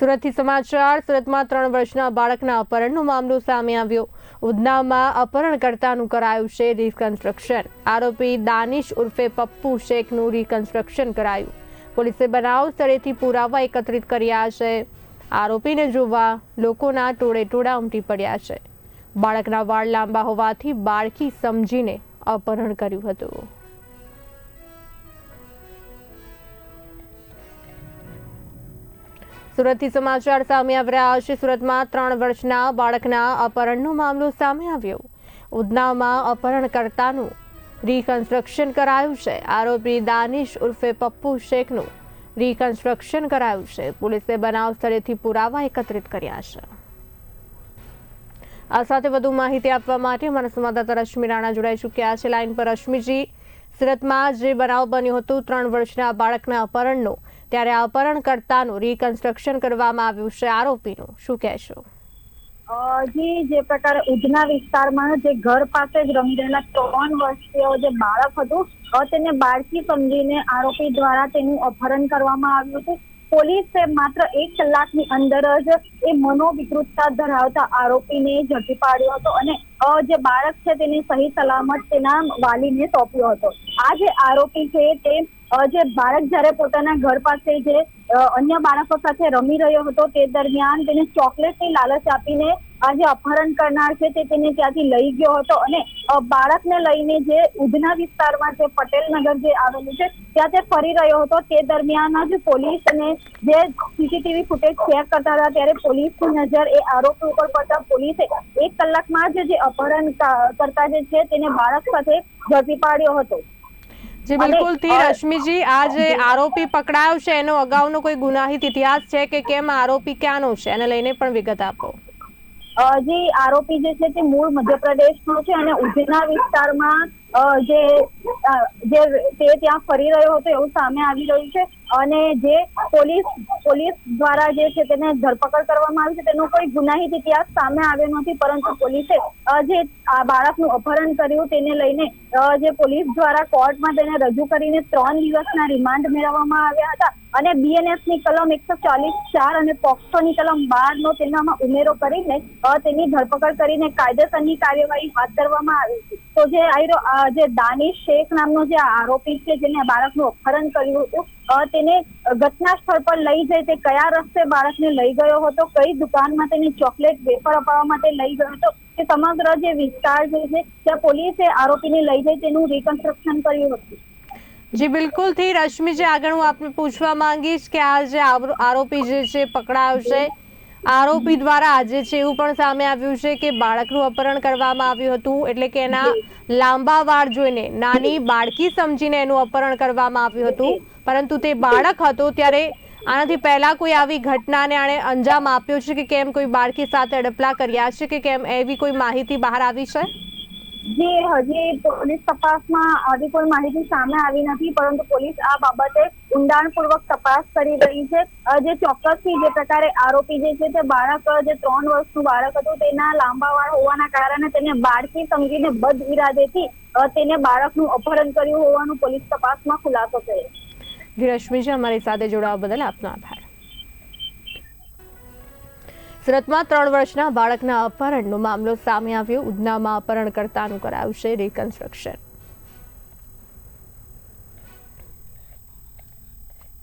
સુરતથી સમાચાર. સુરતમાં ત્રણ વર્ષના બાળકના અપહરણનો મામલો સામે આવ્યો. ઉધનામાં અપહરણકર્તાનું કરાયું છે રિકન્સ્ટ્રક્શન આરોપી દાનિશ ઉર્ફે પપ્પુ શેખનું રિકન્સ્ટ્રક્શન કરાયું. પોલીસે બનાવ સ્થળેથી પુરાવા એકત્રિત કર્યા છે. આરોપીને જોવા લોકોના ટોળે ટોળા ઉમટી પડ્યા છે. બાળકના વાળ લાંબા હોવાથી બાળકી સમજીને અપહરણ કર્યું હતું. સુરતથી સમાચાર સામે આવી રહ્યા છે. સુરતમાં ત્રણ વર્ષના બાળકના અપહરણનો મામલો સામે આવ્યો. ઉધનામાં અપહરણકર્તાનું રીકન્સ્ટ્રક્શન કરાયું છે. આરોપી દાનિશ ઉર્ફે પપ્પુ શેખનું રિકન્સ્ટ્રક્શન કરાયું છે. પોલીસે બનાવ સ્થળેથી પુરાવા એકત્રિત કર્યા છે. આ સાથે વધુ માહિતી આપવા માટે અમારા સંવાદદાતા રશ્મિ રાણા જોડાઈ ચૂક્યા છે. લાઇન પર રશ્મિજી સુરતમાં જે બનાવ બન્યો હતો, ત્રણ વર્ષના બાળકના અપહરણનો. ત્યારે આ અપહરણકર્તાનું રિકન્સ્ટ્રક્શન કરવામાં આવ્યું છે. આરોપીનું શું કહેશો? જી, જે પ્રકારે ઉધના વિસ્તારમાં જે ઘર પાસે જ રમી રહેલા ત્રણ વર્ષીય જે બાળક હતું તેને બાળકી સમજીને આરોપી દ્વારા તેનું અપહરણ કરવામાં આવ્યું હતું. પોલીસે માત્ર એક કલાકની અંદર જ એ મનોવિકૃતતા ધરાવતા આરોપીને ઝડપી પાડ્યો હતો અને જે બાળક છે તેને સહી સલામત તેના વાલીને સોંપ્યો હતો. આ જે આરોપી છે તે જે બાળક જ્યારે પોતાના ઘર પાસે જે અન્ય બાળકો સાથે રમી રહ્યો હતો તે દરમિયાન તેને ચોકલેટની લાલચ આપીને આ અપહરણ કરનાર છે તે તેને ત્યાંથી લઈ ગયો હતો અને બાળકને લઈને જે ઉધના વિસ્તારમાં જે પટેલનગર જે આવેલું છે, ત્યાં તે ફરી રહ્યો હતો. તે દરમિયાન જ પોલીસ અને જે સીસીટીવી ફૂટેજ ચેક કરતા હતા ત્યારે પોલીસની નજર એ આરોપી ઉપર પડતા પોલીસે એક કલાકમાં જ જે અપહરણ કરતા જે છે તેને બાળક સાથે ઝડપી પાડ્યો હતો. જી બિલકુલથી રશ્મિજી આ જે આરોપી પકડાયો છે એનો અગાઉનો કોઈ ગુનાહિત ઇતિહાસ છે કે કેમ આરોપી ક્યાંનો છે? એને લઈને પણ વિગત આપો. જે આરોપી જે છે તે મૂળ મધ્યપ્રદેશનો છે અને ઉધના વિસ્તારમાં જે તે ત્યાં ફરી રહ્યો હતો એવું સામે આવી રહ્યું છે. અને જે પોલીસ પોલીસ દ્વારા જે છે તેને ધરપકડ કરવામાં આવી છે, તેનો કોઈ ગુનાહિત ઇતિહાસ સામે આવ્યો નથી, પરંતુ પોલીસે જે આ બાળકનું અપહરણ કર્યું તેને લઈને જે પોલીસ દ્વારા કોર્ટમાં તેને રજૂ કરીને ત્રણ દિવસના રિમાન્ડ મેળવવામાં આવ્યા હતા. અને બીએનએસની કલમ એકસો ચાલીસ ચાર અને પોક્સો ની કલમ બાર નો તેનામાં ઉમેરો કરીને તેની ધરપકડ કરીને કાયદેસરની કાર્યવાહી હાથ ધરવામાં આવી તો જે જે દાનિશ શેખ નામનો જે આરોપી છે, જેને બાળકનું અપહરણ કર્યું હતું તેને ઘટના સ્થળ પર લઈ જઈ તે કયા રસ્તે બાળકને લઈ ગયો હતો, કઈ દુકાનમાં તેને ચોકલેટ વેફર અપાવવા માટે લઈ ગયો હતો, તે સમગ્ર જે વિસ્તાર જે છે, ત્યાં પોલીસે આરોપીને લઈ જઈ તેનું રિકન્સ્ટ્રક્શન કર્યું હતું. જી બિલકુલથી રશ્મિજી, આગળ હું આપને પૂછવા માંગીશ કે આ જે આરોપી જે છે પકડાયો છે આરોપી દ્વારા આજે છે એવું પણ સામે આવ્યું છે કે બાળકનું અપહરણ કરવામાં આવ્યું હતું, એટલે કે એના લાંબા વાળ જોઈને, નાની બાળકી સમજીને એનું અપહરણ કરવામાં આવ્યું હતું. પરંતુ તે બાળક હતો, ત્યારે આનાથી પહેલા કોઈ આવી ઘટનાને આણે અંજામ આપ્યો છે કે કેમ કોઈ બાળકી સાથે અડપલા કર્યા છે કે કેમ એવી કોઈ માહિતી બહાર આવી છે? જી હજી પોલીસ તપાસમાં આવી કોઈ માહિતી સામે આવી નથી, પરંતુ પોલીસ આ બાબતે ઊંડાણપૂર્વક તપાસ કરી રહી છે. જે ચોક્કસથી જે પ્રકારે આરોપી જે છે તે બાળક જે ત્રણ વર્ષનું બાળક હતું, તેના લાંબા વાળ હોવાના કારણે તેને બાળકી સમજીને બદ ઇરાદેથી તેને બાળકનું અપહરણ કર્યું હોવાનું પોલીસ તપાસમાં ખુલાસો થયો. રશ્મિજી અમારી સાથે જોડાવા બદલ આપનો આભાર. સુરતમાં ત્રણ વર્ષના બાળકના અપહરણનો મામલો સામે આવ્યો. ઉધનામાં અપહરણકર્તાનું કરાયું છે રિકન્સ્ટ્રક્શન